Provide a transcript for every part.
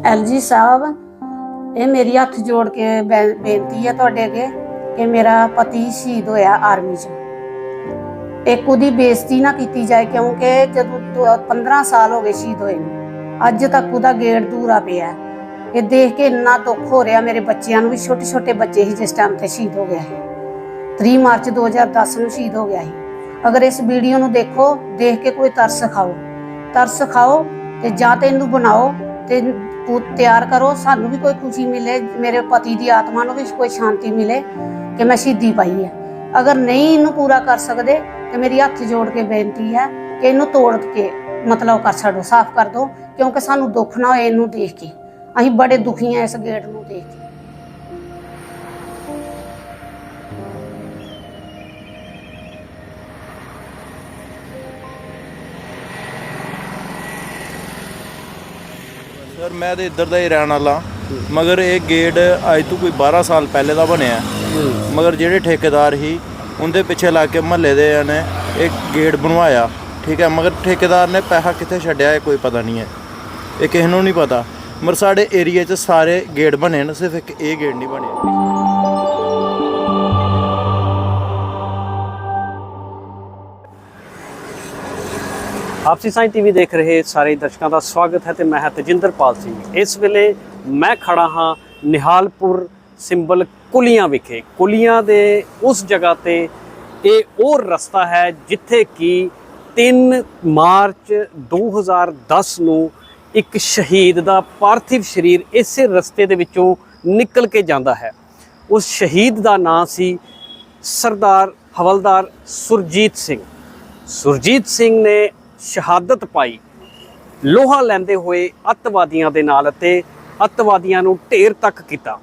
LG ਸਾਹਿਬ, ਇਹ ਮੇਰੀ ਹੱਥ ਜੋੜ ਕੇ ਬੇਨਤੀ ਹੈ ਤੁਹਾਡੇ ਅੱਗੇ ਕਿ ਮੇਰਾ ਪਤੀ ਸ਼ਹੀਦ ਹੋਇਆ ਆਰਮੀ 'ਚ। ਇੱਕ ਉਹਦੀ ਬੇਇੱਜ਼ਤੀ ਨਾ ਕੀਤੀ ਜਾਏ ਕਿਉਂਕਿ ਜਦੋਂ 15 ਸਾਲ ਹੋ ਗਏ ਸ਼ਹੀਦ ਹੋਏ ਨੂੰ, ਅੱਜ ਤੱਕ ਉਹਦਾ ਗੇੜ ਦੂਰਾ ਪਿਆ ਇਹ ਦੇਖ ਕੇ ਇੰਨਾ ਦੁੱਖ ਹੋ ਰਿਹਾ ਮੇਰੇ ਬੱਚਿਆਂ ਨੂੰ ਵੀ ਛੋਟੇ ਛੋਟੇ ਬੱਚੇ ਹੀ ਜਿਸ ਟਾਈਮ ਤੇ ਸ਼ਹੀਦ ਹੋ ਗਿਆ ਸੀ। 3 ਮਾਰਚ 2010 ਨੂੰ ਸ਼ਹੀਦ ਹੋ ਗਿਆ ਸੀ। ਅਗਰ ਇਸ ਵੀਡੀਓ ਨੂੰ ਦੇਖੋ, ਦੇਖ ਕੇ ਕੋਈ ਤਰਸ ਖਾਓ। ਤਰਸ ਖਾਓ ਤੇ ਜਾਂ ਤੇ ਇਹਨੂੰ ਬਣਾਓ ਤੇ ਪੂ- ਤਿਆਰ ਕਰੋ, ਸਾਨੂੰ ਵੀ ਕੋਈ ਖੁਸ਼ੀ ਮਿਲੇ, ਮੇਰੇ ਪਤੀ ਦੀ ਆਤਮਾ ਨੂੰ ਵੀ ਕੋਈ ਸ਼ਾਂਤੀ ਮਿਲੇ ਕਿ ਮੈਂ ਸ਼ਹੀਦੀ ਪਾਈ ਹੈ। ਅਗਰ ਨਹੀਂ ਇਹਨੂੰ ਪੂਰਾ ਕਰ ਸਕਦੇ, ਤੇ ਮੇਰੀ ਹੱਥ ਜੋੜ ਕੇ ਬੇਨਤੀ ਹੈ ਕਿ ਇਹਨੂੰ ਤੋੜ ਕੇ ਮਤਲਬ ਕਰ ਛੱਡੋ, ਸਾਫ਼ ਕਰ ਦਿਓ ਕਿਉਂਕਿ ਸਾਨੂੰ ਦੁੱਖ ਨਾ ਹੋਏ ਇਹਨੂੰ ਦੇਖ ਕੇ। ਅਸੀਂ ਬੜੇ ਦੁਖੀ ਹਾਂ ਇਸ ਗੇਟ ਨੂੰ ਦੇਖ ਕੇ। ਸਰ ਮੈਂ ਤੇ ਇੱਧਰ ਦਾ ਹੀ ਰਹਿਣ ਵਾਲਾ। ਮਗਰ ਇਹ ਗੇਟ ਅੱਜ ਤੋਂ ਕੋਈ 12 ਸਾਲ ਪਹਿਲੇ ਦਾ ਬਣਿਆ। ਮਗਰ ਜਿਹੜੇ ਠੇਕੇਦਾਰ ਸੀ, ਉਹਦੇ ਪਿੱਛੇ ਲੱਗ ਕੇ ਮਹੱਲੇ ਦੇ ਨੇ ਇਹ ਗੇਟ ਬਣਵਾਇਆ। ਠੀਕ ਹੈ, ਮਗਰ ਠੇਕੇਦਾਰ ਨੇ ਪੈਸਾ ਕਿੱਥੇ ਛੱਡਿਆ ਇਹ ਕੋਈ ਪਤਾ ਨਹੀਂ ਹੈ। ਇਹ ਕਿਸੇ ਨੂੰ ਨਹੀਂ ਪਤਾ। ਮਗਰ ਸਾਡੇ ਏਰੀਆ 'ਚ ਸਾਰੇ ਗੇਟ ਬਣੇ ਨੇ, ਸਿਰਫ ਇੱਕ ਇਹ ਗੇਟ ਨਹੀਂ ਬਣਿਆ। ਆਪਸੀ ਸਾਇੰਸ ਟੀਵੀ ਦੇਖ ਰਹੇ ਸਾਰੇ ਦਰਸ਼ਕਾਂ ਦਾ ਸਵਾਗਤ ਹੈ ਤੇ ਮੈਂ ਹਾਂ ਤਜਿੰਦਰਪਾਲ ਸਿੰਘ। ਇਸ ਵੇਲੇ ਮੈਂ ਖੜਾ ਹਾਂ ਨਿਹਾਲਪੁਰ ਸਿੰਬਲ ਕੁਲੀਆਂ ਵਿਖੇ। ਕੁਲੀਆਂ ਦੇ ਉਸ ਜਗ੍ਹਾ ਤੇ ਇਹ ਉਹ ਰਸਤਾ ਹੈ ਜਿੱਥੇ ਕਿ 3 ਮਾਰਚ 2010 ਨੂੰ ਇੱਕ ਸ਼ਹੀਦ ਦਾ ਪਾਰਥਿਵ ਸਰੀਰ ਇਸੇ ਰਸਤੇ ਦੇ ਵਿੱਚੋਂ ਨਿਕਲ ਕੇ ਜਾਂਦਾ ਹੈ। ਉਸ ਸ਼ਹੀਦ ਦਾ ਨਾਂ ਸੀ ਸਰਦਾਰ ਹਵਲਦਾਰ ਸੁਰਜੀਤ ਸਿੰਘ। ਸੁਰਜੀਤ ਸਿੰਘ ਨੇ ਸ਼ਹਾਦਤ ਪਾਈ। ਲੋਹਾ ਲੈਂਦੇ ਹੋਏ ਅੱਤਵਾਦੀਆਂ ਦੇ ਨਾਲ ਅਤੇ ਅੱਤਵਾਦੀਆਂ ਨੂੰ ਢੇਰ ਤੱਕ ਕੀਤਾ।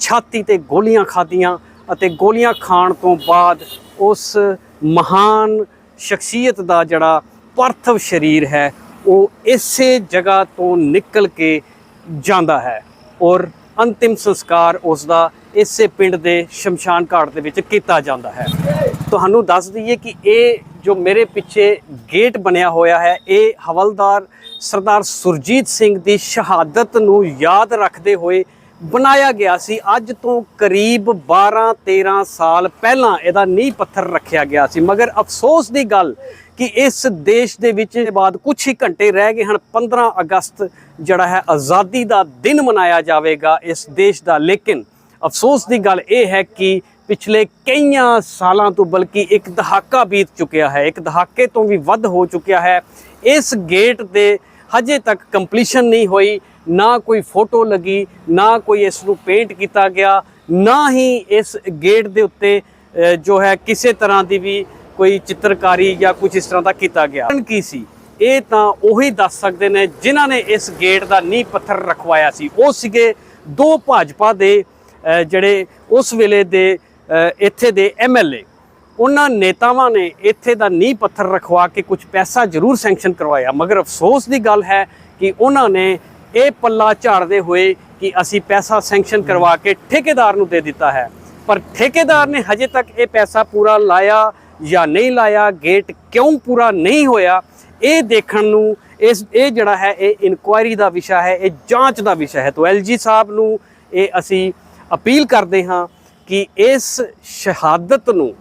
ਛਾਤੀ ਤੇ ਗੋਲੀਆਂ ਖਾਧੀਆਂ ਅਤੇ ਗੋਲੀਆਂ ਖਾਣ ਤੋਂ ਬਾਅਦ ਉਸ ਮਹਾਨ ਸ਼ਖਸੀਅਤ ਦਾ ਜਿਹੜਾ ਪਰਥਵ ਸਰੀਰ ਹੈ, ਉਹ ਇਸੇ ਜਗ੍ਹਾ ਤੋਂ ਨਿਕਲ ਕੇ ਜਾਂਦਾ ਹੈ ਔਰ ਅੰਤਿਮ ਸੰਸਕਾਰ ਉਸ ਦਾ ਇਸੇ ਪਿੰਡ ਦੇ ਸ਼ਮਸ਼ਾਨ ਘਾਟ ਦੇ ਵਿੱਚ ਕੀਤਾ ਜਾਂਦਾ ਹੈ। ਤੁਹਾਨੂੰ ਦੱਸ ਦਈਏ ਕਿ ਇਹ ਜੋ ਮੇਰੇ ਪਿੱਛੇ ਗੇਟ ਬਣਿਆ ਹੋਇਆ ਹੈ, ਇਹ ਹਵਲਦਾਰ ਸਰਦਾਰ ਸੁਰਜੀਤ ਸਿੰਘ ਦੀ ਸ਼ਹਾਦਤ ਨੂੰ ਯਾਦ ਰੱਖਦੇ ਹੋਏ ਬਣਾਇਆ ਗਿਆ ਸੀ। ਅੱਜ ਤੋਂ ਕਰੀਬ 12-13 ਸਾਲ ਪਹਿਲਾਂ ਇਹਦਾ ਨੀਂਹ ਪੱਥਰ ਰੱਖਿਆ ਗਿਆ ਸੀ। ਮਗਰ ਅਫਸੋਸ ਦੀ ਗੱਲ ਕਿ ਇਸ ਦੇਸ਼ ਦੇ ਵਿੱਚ ਬਾਅਦ ਕੁਝ ਹੀ ਘੰਟੇ ਰਹਿ ਗਏ ਹਨ। 15 ਅਗਸਤ ਜਿਹੜਾ ਹੈ, ਆਜ਼ਾਦੀ ਦਾ ਦਿਨ ਮਨਾਇਆ ਜਾਵੇਗਾ ਇਸ ਦੇਸ਼ ਦਾ। ਲੇਕਿਨ ਅਫਸੋਸ ਦੀ ਗੱਲ ਇਹ ਹੈ ਕਿ ਪਿਛਲੇ ਕਈਆਂ ਸਾਲਾਂ ਤੋਂ ਬਲਕਿ ਇੱਕ ਦਹਾਕਾ ਬੀਤ ਚੁੱਕਿਆ ਹੈ, ਇੱਕ ਦਹਾਕੇ ਤੋਂ ਵੀ ਵੱਧ ਹੋ ਚੁੱਕਿਆ ਹੈ। ਇਸ ਗੇਟ ਦੇ ਹਜੇ ਤੱਕ ਕੰਪਲੀਸ਼ਨ ਨਹੀਂ ਹੋਈ, ਨਾ ਕੋਈ ਫੋਟੋ ਲੱਗੀ, ਨਾ ਕੋਈ ਇਸ ਨੂੰ ਪੇਂਟ ਕੀਤਾ ਗਿਆ, ਨਾ ਹੀ ਇਸ ਗੇਟ ਦੇ ਉੱਤੇ ਜੋ ਹੈ ਕਿਸੇ ਤਰ੍ਹਾਂ ਦੀ ਵੀ ਕੋਈ ਚਿੱਤਰਕਾਰੀ ਜਾਂ ਕੁਝ ਇਸ ਤਰ੍ਹਾਂ ਦਾ ਕੀਤਾ ਗਿਆ। ਕੀ ਸੀ? ਇਹ ਤਾਂ ਉਹੀ ਦੱਸ ਸਕਦੇ ਨੇ ਜਿਨ੍ਹਾਂ ਨੇ ਇਸ ਗੇਟ ਦਾ ਨੀਂਹ ਪੱਥਰ ਰਖਵਾਇਆ ਸੀ। ਉਹ ਸੀਗੇ ਦੋ ਭਾਜਪਾ ਦੇ ਜਿਹੜੇ ਉਸ ਵੇਲੇ ਦੇ ਇੱਥੇ ਦੇ ਐਮਐਲਏ ਉਹਨਾਂ ਨੇਤਾਵਾਂ ਨੇ ਇੱਥੇ ਦਾ ਨੀਂਹ ਪੱਥਰ ਰਖਵਾ ਕੇ ਕੁਝ ਪੈਸਾ ਜ਼ਰੂਰ ਸੈਂਕਸ਼ਨ ਕਰਵਾਇਆ। ਮਗਰ ਅਫਸੋਸ ਦੀ ਗੱਲ ਹੈ ਕਿ ਉਹਨਾਂ ਨੇ ਇਹ ਪੱਲਾ ਝਾੜਦੇ ਹੋਏ ਕਿ ਅਸੀਂ ਪੈਸਾ ਸੈਂਕਸ਼ਨ ਕਰਵਾ ਕੇ ਠੇਕੇਦਾਰ ਨੂੰ ਦੇ ਦਿੱਤਾ ਹੈ। ਪਰ ਠੇਕੇਦਾਰ ਨੇ ਹਜੇ ਤੱਕ ਇਹ ਪੈਸਾ ਪੂਰਾ ਲਾਇਆ ਜਾਂ ਨਹੀਂ ਲਾਇਆ, ਗੇਟ ਕਿਉਂ ਪੂਰਾ ਨਹੀਂ ਹੋਇਆ, ਇਹ ਦੇਖਣ ਨੂੰ ਇਸ ਇਹ ਜਿਹੜਾ ਹੈ, ਇਹ ਇਨਕੁਆਇਰੀ ਦਾ ਵਿਸ਼ਾ ਹੈ, ਇਹ ਜਾਂਚ ਦਾ ਵਿਸ਼ਾ ਹੈ। ਤੋਂ ਐਲਜੀ ਸਾਹਿਬ ਨੂੰ ਇਹ ਅਸੀਂ ਅਪੀਲ ਕਰਦੇ ਹਾਂ ਕਿ ਇਸ ਸ਼ਹਾਦਤ ਨੂੰ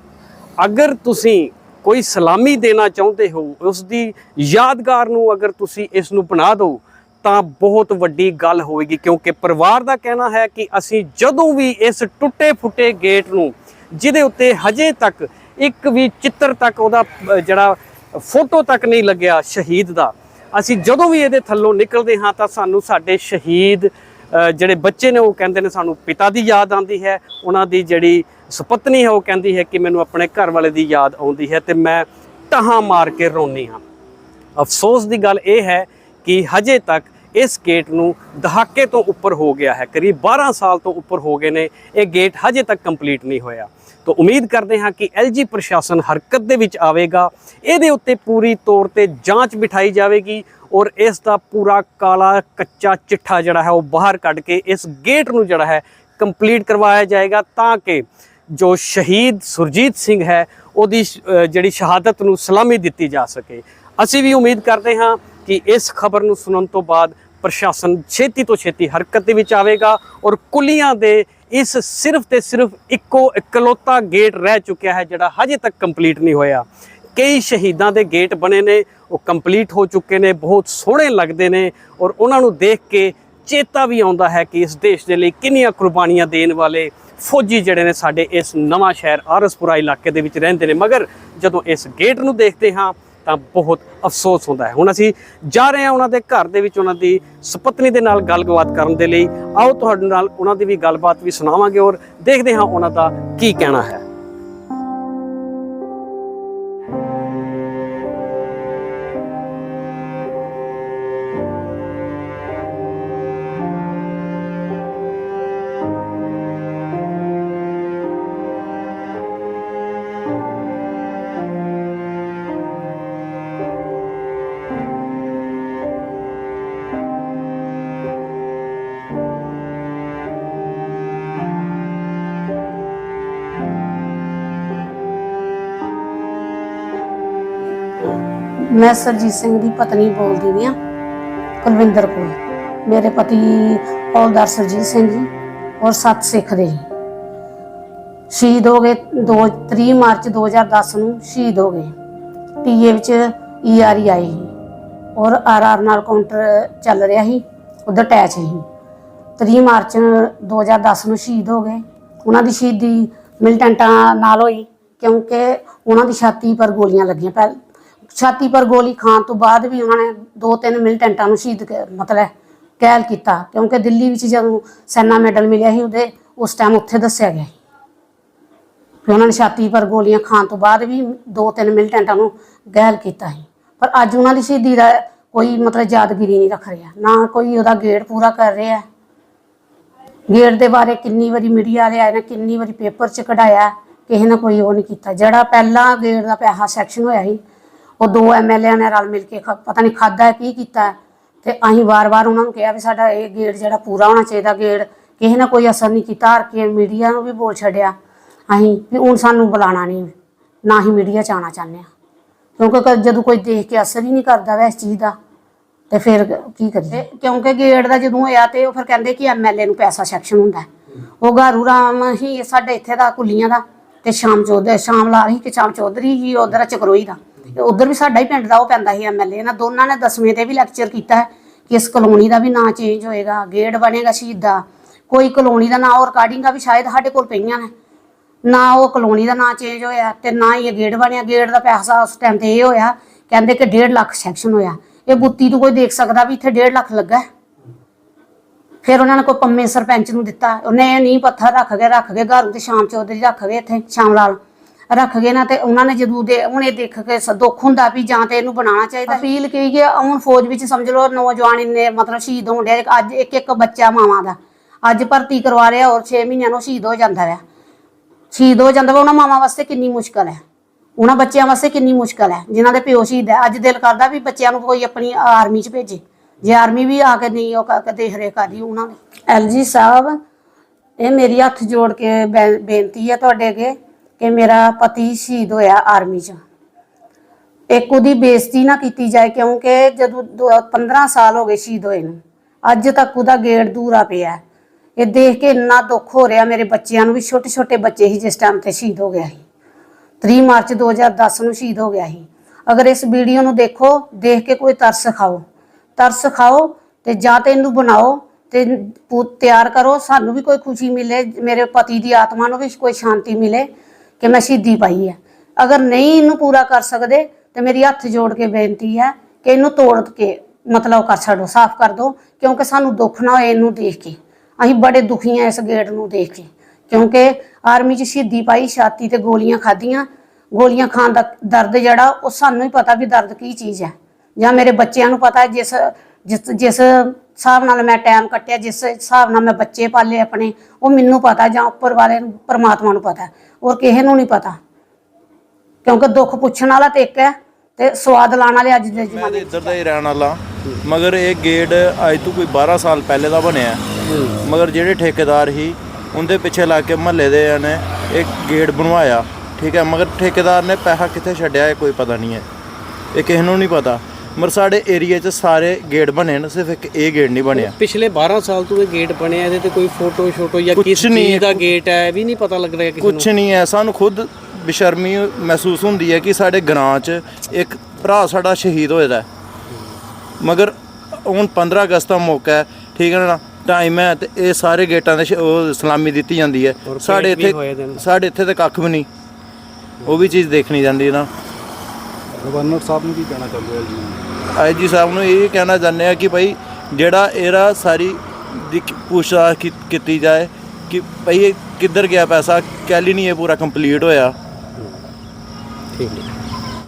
ਅਗਰ ਤੁਸੀਂ ਕੋਈ ਸਲਾਮੀ ਦੇਣਾ ਚਾਹੁੰਦੇ ਹੋ, ਉਸ ਦੀ ਯਾਦਗਾਰ ਨੂੰ ਅਗਰ ਤੁਸੀਂ ਇਸ ਨੂੰ ਬਣਾ ਦਿਓ ਤਾਂ ਬਹੁਤ ਵੱਡੀ ਗੱਲ ਹੋਵੇਗੀ। ਕਿਉਂਕਿ ਪਰਿਵਾਰ ਦਾ ਕਹਿਣਾ ਹੈ ਕਿ ਅਸੀਂ ਜਦੋਂ ਵੀ ਇਸ ਟੁੱਟੇ ਫੁੱਟੇ ਗੇਟ ਨੂੰ, ਜਿਹਦੇ ਉੱਤੇ ਹਜੇ ਤੱਕ ਇੱਕ ਵੀ ਚਿੱਤਰ ਤੱਕ ਉਹਦਾ ਜਿਹੜਾ ਫੋਟੋ ਤੱਕ ਨਹੀਂ ਲੱਗਿਆ ਸ਼ਹੀਦ ਦਾ, ਅਸੀਂ ਜਦੋਂ ਵੀ ਇਹਦੇ ਥੱਲੋਂ ਨਿਕਲਦੇ ਹਾਂ, ਤਾਂ ਸਾਨੂੰ ਸਾਡੇ ਸ਼ਹੀਦ ਜਿਹੜੇ ਬੱਚੇ ਨੇ ਉਹ ਕਹਿੰਦੇ ਨੇ ਸਾਨੂੰ ਪਿਤਾ ਦੀ ਯਾਦ ਆਉਂਦੀ ਹੈ, ਉਹਨਾਂ ਦੀ ਜਿਹੜੀ ਸੁਪਤਨੀ ਹੈ ਉਹ ਕਹਿੰਦੀ ਹੈ ਕਿ ਮੈਨੂੰ ਆਪਣੇ ਘਰ ਵਾਲੇ ਦੀ ਯਾਦ ਆਉਂਦੀ ਹੈ ਤੇ ਮੈਂ ਟਹਾਂ ਮਾਰ ਕੇ ਰੋਨੀ ਹਾਂ। ਅਫਸੋਸ ਦੀ ਗੱਲ ਇਹ ਹੈ ਕਿ ਹਜੇ ਤੱਕ ਇਸ ਗੇਟ ਨੂੰ ਦਹਾਕੇ ਤੋਂ ਉੱਪਰ ਹੋ ਗਿਆ ਹੈ, ਕਰੀਬ 12 ਸਾਲ ਤੋਂ ਉੱਪਰ ਹੋ ਗਏ ਨੇ, ਇਹ ਗੇਟ ਹਜੇ ਤੱਕ ਕੰਪਲੀਟ ਨਹੀਂ ਹੋਇਆ। ਤਾਂ ਉਮੀਦ ਕਰਦੇ ਹਾਂ ਕਿ ਐਲਜੀ ਪ੍ਰਸ਼ਾਸਨ ਹਰਕਤ ਦੇ ਵਿੱਚ ਆਵੇਗਾ। ਇਹਦੇ ਉੱਤੇ ਪੂਰੀ ਤੌਰ ਤੇ ਜਾਂਚ ਬਿਠਾਈ ਜਾਵੇਗੀ ਔਰ ਇਸ ਦਾ ਪੂਰਾ ਕਾਲਾ ਕੱਚਾ ਚਿੱਠਾ ਜਿਹੜਾ ਹੈ ਉਹ ਬਾਹਰ ਕੱਢ ਕੇ ਇਸ ਗੇਟ ਨੂੰ ਜਿਹੜਾ ਹੈ ਕੰਪਲੀਟ ਕਰਵਾਇਆ ਜਾਏਗਾ ਤਾਂ ਕਿ ਜੋ ਸ਼ਹੀਦ ਸੁਰਜੀਤ ਸਿੰਘ ਹੈ, ਉਹਦੀ ਜਿਹੜੀ ਸ਼ਹਾਦਤ ਨੂੰ ਸਲਾਮੀ ਦਿੱਤੀ ਜਾ ਸਕੇ। ਅਸੀਂ ਵੀ ਉਮੀਦ ਕਰਦੇ ਹਾਂ ਕਿ ਇਸ ਖਬਰ ਨੂੰ ਸੁਣਨ ਤੋਂ ਬਾਅਦ ਪ੍ਰਸ਼ਾਸਨ ਛੇਤੀ ਤੋਂ ਛੇਤੀ ਹਰਕਤ ਦੇ ਵਿੱਚ ਆਵੇਗਾ ਔਰ ਕੁਲੀਆਂ ਦੇ ਇਸ ਸਿਰਫ ਤੇ ਸਿਰਫ ਇੱਕੋ ਇਕਲੌਤਾ ਗੇਟ ਰਹਿ ਚੁੱਕਿਆ ਹੈ, ਜਿਹੜਾ ਹਜੇ ਤੱਕ ਕੰਪਲੀਟ ਨਹੀਂ ਹੋਇਆ। ਕਈ ਸ਼ਹੀਦਾਂ ਦੇ ਗੇਟ ਬਣੇ ਨੇ, ਉਹ ਕੰਪਲੀਟ ਹੋ ਚੁੱਕੇ ਨੇ, ਬਹੁਤ ਸੋਹਣੇ ਲੱਗਦੇ ਨੇ ਔਰ ਉਹਨਾਂ ਨੂੰ ਦੇਖ ਕੇ ਚੇਤਾ ਵੀ ਆਉਂਦਾ ਹੈ ਕਿ ਇਸ ਦੇਸ਼ ਦੇ ਲਈ ਕਿੰਨੀਆਂ ਕੁਰਬਾਨੀਆਂ ਦੇਣ ਵਾਲੇ ਫੌਜੀ ਜਿਹੜੇ ਨੇ ਸਾਡੇ ਇਸ ਨਵਾਂ ਸ਼ਹਿਰ ਆਰਸਪੁਰਾ ਇਲਾਕੇ ਦੇ ਵਿੱਚ ਰਹਿੰਦੇ ਨੇ। ਮਗਰ ਜਦੋਂ ਇਸ ਗੇਟ ਨੂੰ ਦੇਖਦੇ ਹਾਂ ਤਾਂ ਬਹੁਤ ਅਫਸੋਸ ਹੁੰਦਾ ਹੈ। ਹੁਣ ਅਸੀਂ ਜਾ ਰਹੇ ਹਾਂ ਉਹਨਾਂ ਦੇ ਘਰ ਦੇ ਵਿੱਚ, ਉਹਨਾਂ ਦੀ ਸੁਪਤਨੀ ਦੇ ਨਾਲ ਗੱਲਬਾਤ ਕਰਨ ਦੇ ਲਈ। ਆਓ ਤੁਹਾਡੇ ਨਾਲ ਉਹਨਾਂ ਦੀ ਵੀ ਗੱਲਬਾਤ ਵੀ ਸੁਣਾਵਾਂਗੇ ਔਰ ਦੇਖਦੇ ਹਾਂ ਉਹਨਾਂ ਦਾ ਕੀ ਕਹਿਣਾ ਹੈ। ਮੈਂ ਸਰਜੀਤ ਸਿੰਘ ਦੀ ਪਤਨੀ ਬੋਲਦੀ ਵੀ ਆ ਕੁਲਵਿੰਦਰ ਕੌਰ ਮੇਰੇ ਪਤੀ ਹੌਲਦਾਰ ਸਰਜੀਤ ਸਿੰਘ ਜੀ ਔਰ ਸੱਤ ਸਿੱਖ ਦੇ ਜੀ। ਸ਼ਹੀਦ ਹੋ ਗਏ 2 3 ਮਾਰਚ 2010 ਨੂੰ ਸ਼ਹੀਦ ਹੋ ਗਏ। ਟੀਏ ਵਿੱਚ ਈਆਰਈ ਆਈ ਸੀ ਔਰ ਆਰਆਰ ਨਾਲ ਕਾਊਂਟਰ ਚੱਲ ਰਿਹਾ ਸੀ, ਉਧਰ ਅਟੈਚ ਸੀ। 3 ਮਾਰਚ 2010 ਨੂੰ ਸ਼ਹੀਦ ਹੋ ਗਏ। ਉਹਨਾਂ ਦੀ ਸ਼ਹੀਦੀ ਮਿਲਟੈਂਟਾਂ ਨਾਲ ਹੋਈ ਕਿਉਂਕਿ ਉਹਨਾਂ ਦੀ ਛਾਤੀ ਪਰ ਗੋਲੀਆਂ ਲੱਗੀਆਂ ਪਹਿਲ ਛਾਤੀ ਪਰ ਗੋਲੀ ਖਾਣ ਤੋਂ ਬਾਅਦ ਵੀ ਉਹਨਾਂ ਨੇ ਦੋ ਤਿੰਨ ਮਿਲਟੈਂਟਾਂ ਨੂੰ ਸ਼ਹੀਦ ਕ- ਮਤਲਬ ਕੈਲ ਕੀਤਾ। ਕਿਉਂਕਿ ਦਿੱਲੀ ਵਿੱਚ ਜਦੋਂ ਸੈਨਾ ਮੈਡਲ ਮਿਲਿਆ ਸੀ ਉਹਦੇ, ਉਸ ਟਾਈਮ ਉੱਥੇ ਦੱਸਿਆ ਗਿਆ ਸੀ। ਕਿ ਉਹਨਾਂ ਨੇ ਛਾਤੀ ਪਰ ਗੋਲੀਆਂ ਖਾਣ ਤੋਂ ਬਾਅਦ ਵੀ ਦੋ ਤਿੰਨ ਮਿਲਟੈਂਟਾਂ ਨੂੰ ਗੈਲ ਕੀਤਾ ਸੀ। ਪਰ ਅੱਜ ਉਹਨਾਂ ਦੀ ਸ਼ਹੀਦੀ ਦਾ ਕੋਈ ਮਤਲਬ ਯਾਦਗਿਰੀ ਨਹੀਂ ਰੱਖ ਰਿਹਾ। ਨਾ ਕੋਈ ਉਹਦਾ ਗੇੜ ਪੂਰਾ ਕਰ ਰਿਹਾ। ਗੇੜ ਦੇ ਬਾਰੇ ਕਿੰਨੀ ਵਾਰੀ ਮੀਡੀਆ ਵਾਲੇ ਆਏ ਨੇ, ਕਿੰਨੀ ਵਾਰੀ ਪੇਪਰ 'ਚ ਕਢਾਇਆ, ਕਿਸੇ ਨੇ ਕੋਈ ਉਹ ਨਹੀਂ ਕੀਤਾ। ਜਿਹੜਾ ਪਹਿਲਾਂ ਗੇੜ ਦਾ ਪੈਸਾ ਸੈਕਸ਼ਨ ਹੋਇਆ ਸੀ ਉਹ ਦੋ ਐਮਐਲਏ ਨੇ ਰਲ ਮਿਲ ਕੇ ਖ- ਪਤਾ ਨਹੀਂ ਖਾਦਾ ਕੀ ਕੀਤਾ ਤੇ ਅਸੀਂ ਵਾਰ-ਵਾਰ ਉਹਨਾਂ ਨੂੰ ਕਿਹਾ ਵੀ ਸਾਡਾ ਇਹ ਗੇੜ ਜਿਹੜਾ ਪੂਰਾ ਹੋਣਾ ਚਾਹੀਦਾ ਗੇੜ, ਕਿਸੇ ਨੇ ਕੋਈ ਅਸਰ ਨਹੀਂ ਕੀਤਾ, ਹਰ ਕੇ ਮੀਡੀਆ ਨੂੰ ਵੀ ਬੋਲ ਛੱਡਿਆ। ਅਸੀਂ ਵੀ ਹੁਣ ਸਾਨੂੰ ਬੁਲਾਣਾ ਨਹੀਂ, ਨਾ ਹੀ ਮੀਡੀਆ ਚ ਆਉਣਾ ਚਾਹੁੰਦੇ ਹਾਂ ਕਿਉਂਕਿ ਕ- ਜਦੋਂ ਕੋਈ ਦੇਖ ਕੇ ਅਸਰ ਹੀ ਨਹੀਂ ਕਰਦਾ ਵੈ ਇਸ ਚੀਜ਼ ਦਾ, ਤੇ ਫਿਰ ਕੀ ਕਰੀਏ? ਕਿਉਂਕਿ ਗੇੜ ਦਾ ਜਦੋਂ ਹੋਇਆ ਤੇ ਉਹ ਫਿਰ ਕਹਿੰਦੇ ਕਿ ਐਮਐਲਏ ਨੂੰ ਪੈਸਾ ਸੈਕਸ਼ਨ ਹੁੰਦਾ ਹੈ। ਉਹ ਗਾਰੂ ਰਾਮ ਹੀ ਸਾਡੇ ਇੱਥੇ ਦਾ ਕੁੱਲੀਆਂ ਦਾ, ਤੇ ਸ਼ਾਮ ਚੌਧਰੀ, ਸ਼ਾਮ ਲਾਲ ਹੀ ਕਿ ਸ਼ਾਮ ਚੌਧਰੀ ਹੀ, ਉਧਰ ਚਕਰੋਈ ਦਾ। ਉਧਰ ਵੀ ਸਾਡਾ ਹੀ ਪਿੰਡ ਦਾ ਉਹ ਪੈਂਦਾ ਸੀ ਐਮਐਲਏ ਇਹਨਾਂ ਦੋਨਾਂ ਨੇ ਦਸਵੇਂ ਤੇ ਵੀ ਲੈਕਚਰ ਕੀਤਾ ਹੈ ਕਿ ਇਸ ਕਲੋਨੀ ਦਾ ਵੀ ਨਾਂ ਚੇਂਜ ਹੋਏਗਾ ਗੇਟ ਬਣੇਗਾ ਸ਼ਹੀਦ। ਕੋਈ ਕਲੋਨੀ ਦਾ ਨਾਂ ਉਹ ਰਿਕਾਰਡਿੰਗਾਂ ਵੀ ਸ਼ਾਇਦ ਸਾਡੇ ਕੋਲ ਪਈਆਂ ਨੇ। ਨਾ ਉਹ ਕਲੋਨੀ ਦਾ ਨਾਂ ਚੇਂਜ ਹੋਇਆ ਤੇ ਨਾ ਹੀ ਇਹ ਗੇਟ ਬਣਿਆ। ਗੇਟ ਦਾ ਪੈਸਾ ਉਸ ਟਾਈਮ ਤੇ ਇਹ ਹੋਇਆ, ਕਹਿੰਦੇ ਕਿ 1.5 ਲੱਖ ਸੈਕਸ਼ਨ ਹੋਇਆ। ਇਹ ਗੁੱਤੀ ਤੋਂ ਕੋਈ ਦੇਖ ਸਕਦਾ ਵੀ ਇੱਥੇ 1.5 ਲੱਖ ਲੱਗਾ ਫਿਰ ਉਹਨਾਂ ਨੇ ਕੋਈ ਪੰਮੇ ਸਰਪੰਚ ਨੂੰ ਦਿੱਤਾ। ਉਹਨੇ ਨੀ ਪੱਥਰ ਰੱਖ ਕੇ ਰੱਖ ਕੇ ਘਰ ਤੇ ਸ਼ਾਮ ਚੌਧਰੀ ਰੱਖ ਗਏ ਇੱਥੇ ਸ਼ਾਮ ਲਾਲ ਰੱਖ ਗਏ ਨਾ ਤੇ ਉਹਨਾਂ ਨੇ ਜਦੋਂ ਦੇ ਹੁਣ ਇਹ ਦੇਖ ਕੇ ਦੁੱਖ ਹੁੰਦਾ ਵੀ ਜਾਂ ਤੇ ਇਹਨੂੰ ਬਣਾਉਣਾ ਚਾਹੀਦਾ। ਅਪੀਲ ਕੀ ਕਿ ਹੁਣ ਫੌਜ ਵਿੱਚ ਸਮਝ ਲਓ ਨੌਜਵਾਨ ਇੰਨੇ ਮਤਲਬ ਸ਼ਹੀਦ ਹੋਣ ਡਿਆ ਅੱਜ ਇੱਕ ਇੱਕ ਬੱਚਾ ਮਾਵਾਂ ਦਾ। ਅੱਜ ਭਰਤੀ ਕਰਵਾ ਰਿਹਾ ਔਰ 6 ਮਹੀਨਿਆਂ ਨੂੰ ਸ਼ਹੀਦ ਹੋ ਜਾਂਦਾ ਹੈ ਸ਼ਹੀਦ ਹੋ ਜਾਂਦਾ ਵਾ ਉਹਨਾਂ ਮਾਵਾਂ ਵਾਸਤੇ ਕਿੰਨੀ ਮੁਸ਼ਕਲ ਹੈ? ਉਹਨਾਂ ਬੱਚਿਆਂ ਵਾਸਤੇ ਕਿੰਨੀ ਮੁਸ਼ਕਲ ਹੈ? ਜਿਨ੍ਹਾਂ ਦੇ ਪਿਓ ਸ਼ਹੀਦ ਹੈ। ਅੱਜ ਦਿਲ ਕਰਦਾ ਵੀ ਬੱਚਿਆਂ ਨੂੰ ਕੋਈ ਆਪਣੀ ਆਰਮੀ 'ਚ ਭੇਜੇ। ਜੇ ਆਰਮੀ ਵੀ ਆ ਕੇ ਨਹੀਂ ਉਹ ਦੇਖ ਰੇਖ ਕਰਦੀ ਉਹਨਾਂ ਦੀ। ਐਲਜੀ ਸਾਹਿਬ ਇਹ ਮੇਰੀ ਹੱਥ ਜੋੜ ਕੇ ਬੇਨਤੀ ਹੈ ਤੁਹਾਡੇ ਅੱਗੇ। ਕਿ ਮੇਰਾ ਪਤੀ ਸ਼ਹੀਦ ਹੋਇਆ ਆਰਮੀ 'ਚ। ਇੱਕ ਉਹਦੀ ਬੇਇੱਜ਼ਤੀ ਨਾ ਕੀਤੀ ਜਾਏ ਕਿਉਂਕਿ ਜਦੋਂ ਦੋ- 15 ਸਾਲ ਹੋ ਗਏ ਸ਼ਹੀਦ ਹੋਏ ਨੂੰ, ਅੱਜ ਤੱਕ ਉਹਦਾ ਗੇੜ ਦੂਰਾ ਪਿਆ। ਇਹ ਦੇਖ ਕੇ ਇੰਨਾ ਦੁੱਖ ਹੋ ਰਿਹਾ ਮੇਰੇ ਬੱਚਿਆਂ ਨੂੰ ਵੀ ਛੋਟੇ ਛੋਟੇ ਬੱਚੇ ਸੀ ਜਿਸ ਟਾਈਮ ਤੇ ਸ਼ਹੀਦ ਹੋ ਗਿਆ ਸੀ। 3 ਮਾਰਚ 2010 ਨੂੰ ਸ਼ਹੀਦ ਹੋ ਗਿਆ ਸੀ। ਅਗਰ ਇਸ ਵੀਡੀਓ ਨੂੰ ਦੇਖੋ, ਦੇਖ ਕੇ ਕੋਈ ਤਰਸ ਖਾਓ। ਤਰਸ ਖਾਓ ਤੇ ਜਾਂ ਤੇ ਇਹਨੂੰ ਬਣਾਓ ਤੇ ਤਿਆਰ ਕਰੋ। ਸਾਨੂੰ ਵੀ ਕੋਈ ਖੁਸ਼ੀ ਮਿਲੇ, ਮੇਰੇ ਪਤੀ ਦੀ ਆਤਮਾ ਨੂੰ ਵੀ ਕੋਈ ਸ਼ਾਂਤੀ ਮਿਲੇ। ਕਿ ਮੈਂ ਸ਼ਹੀਦੀ ਪਾਈ ਹੈ ਅਗਰ ਨਹੀਂ ਇਹਨੂੰ ਪੂਰਾ ਕਰ ਸਕਦੇ, ਤੇ ਮੇਰੀ ਹੱਥ ਜੋੜ ਕੇ ਬੇਨਤੀ ਹੈ ਕਿ ਇਹਨੂੰ ਤੋੜ ਕੇ ਮਤਲਬ ਕਰ ਛੱਡੋ, ਸਾਫ਼ ਕਰ ਦਿਓ ਕਿਉਂਕਿ ਸਾਨੂੰ ਦੁੱਖ ਨਾ ਹੋਏ ਇਹਨੂੰ ਦੇਖ ਕੇ। ਅਸੀਂ ਬੜੇ ਦੁਖੀ ਹਾਂ ਇਸ ਗੇਟ ਨੂੰ ਦੇਖ ਕੇ। ਕਿਉਂਕਿ ਆਰਮੀ 'ਚ ਸ਼ਹੀਦੀ ਪਾਈ, ਛਾਤੀ ਤੇ ਗੋਲੀਆਂ ਖਾਧੀਆਂ। ਗੋਲੀਆਂ ਖਾਣ ਦਾ ਦਰਦ ਜਿਹੜਾ, ਉਹ ਸਾਨੂੰ ਹੀ ਪਤਾ ਵੀ ਦਰਦ ਕੀ ਚੀਜ਼ ਹੈ ਜਾਂ ਮੇਰੇ ਬੱਚਿਆਂ ਨੂੰ ਪਤਾ, ਜਿਸ ਜਿਸ ਜਿਸ ਹਿਸਾਬ ਨਾਲ ਮੈਂ ਟਾਈਮ ਕੱਟਿਆ ਜਿਸ ਹਿਸਾਬ ਨਾਲ ਮੈਂ ਬੱਚੇ ਪਾਲੇ ਆਪਣੇ ਉਹ ਮੈਨੂੰ ਪਤਾ ਜਾਂ ਉੱਪਰ ਵਾਲੇ ਨੂੰ ਪਰਮਾਤਮਾ ਨੂੰ ਪਤਾ ਔਰ ਕਿਸੇ ਨੂੰ ਨਹੀਂ ਪਤਾ। ਕਿਉਂਕਿ ਦੁੱਖ ਪੁੱਛਣ ਵਾਲਾ ਤੇ ਇੱਕ ਹੈ ਤੇ ਸਵਾਦ ਲਾਣ ਵਾਲੇ ਅੱਜ ਦੇ ਮੈਂ ਜ਼ਮਾਨੇ ਤੇ ਇੱਧਰ ਦਾ ਹੀ ਰਹਿਣ ਵਾਲਾ। ਮਗਰ ਇਹ ਗੇਟ ਅੱਜ ਤੋਂ ਕੋਈ 12 ਸਾਲ ਪਹਿਲੇ ਦਾ ਬਣਿਆ ਮਗਰ ਜਿਹੜੇ ਠੇਕੇਦਾਰ ਸੀ ਉਹਦੇ ਪਿੱਛੇ ਲੱਗ ਕੇ ਮਹੱਲੇ ਦੇ ਨੇ ਇੱਕ ਗੇਟ ਬਣਵਾਇਆ ਠੀਕ ਹੈ? ਮਗਰ ਠੇਕੇਦਾਰ ਨੇ ਪੈਸਾ ਕਿੱਥੇ ਛੱਡਿਆ ਇਹ ਕੋਈ ਪਤਾ ਨਹੀਂ ਹੈ। ਇਹ ਕਿਸੇ ਨੂੰ ਨਹੀਂ ਪਤਾ। ਮਰ ਸਾਡੇ ਏਰੀਆ 'ਚ ਸਾਰੇ ਗੇਟ ਬਣੇ ਨੇ ਸਿਰਫ ਇੱਕ ਇਹ ਗੇਟ ਨਹੀਂ ਬਣਿਆ। ਪਿਛਲੇ 12 ਸਾਲ ਤੋਂ ਇਹ ਗੇਟ ਬਣਿਆ ਇਹਦੇ ਤੇ ਕੋਈ ਫੋਟੋ ਸ਼ੋਟੋ ਜਾਂ ਕਿਸ ਨਹੀਂ ਚੀਜ਼ ਦਾ ਗੇਟ ਹੈ ਇਹ ਵੀ ਨਹੀਂ ਪਤਾ ਲੱਗ ਰਿਹਾ ਕਿਸੇ ਨੂੰ। ਕੁਝ ਨਹੀਂ ਹੈ। ਸਾਨੂੰ ਖੁਦ ਬੇਸ਼ਰਮੀ ਮਹਿਸੂਸ ਹੁੰਦੀ ਹੈ ਕਿ ਸਾਡੇ ਗ੍ਰਾਂ 'ਚ ਇੱਕ ਭਰਾ ਸਾਡਾ ਸ਼ਹੀਦ ਹੋਇਆ ਦਾ। ਹੈ। ਮਗਰ ਹੁਣ 15 ਅਗਸਤ ਦਾ ਮੌਕਾ ਹੈ ਠੀਕ ਹੈ ਨਾ? ਟਾਈਮ ਹੈ ਤੇ ਇਹ ਸਾਰੇ ਗੇਟਾਂ ਦੇ ਉਹ ਸਲਾਮੀ ਦਿੱਤੀ ਜਾਂਦੀ ਹੈ। ਸਾਡੇ ਇੱਥੇ। ਸਾਡੇ ਇੱਥੇ ਤਾਂ ਕੱਖ ਵੀ ਨਹੀਂ। ਉਹ ਵੀ ਚੀਜ਼ ਦੇਖਣੀ ਜਾਂਦੀ ਹੈ ਨਾ। ਗਵਰਨਰ ਸਾਹਿਬ ਨੂੰ ਕੀ ਕਹਿਣਾ ਚਾਹੁੰਦੇ ਹੋ ਜੀ? ਆਈ ਜੀ ਸਾਹਿਬ ਨੂੰ ਇਹ ਕਹਿਣਾ ਚਾਹੁੰਦੇ ਆ ਕਿ ਭਾਈ ਜਿਹੜਾ ਇਹਦਾ ਸਾਰੀ ਦੀ ਕੀਤੀ ਜਾਏ ਕਿ ਭਾਈ ਇਹ ਕਿੱਧਰ ਗਿਆ ਪੈਸਾ ਕੈਲੀ ਨਹੀਂ ਇਹ ਪੂਰਾ ਕੰਪਲੀਟ ਹੋਇਆ। ਠੀਕ ਹੈ।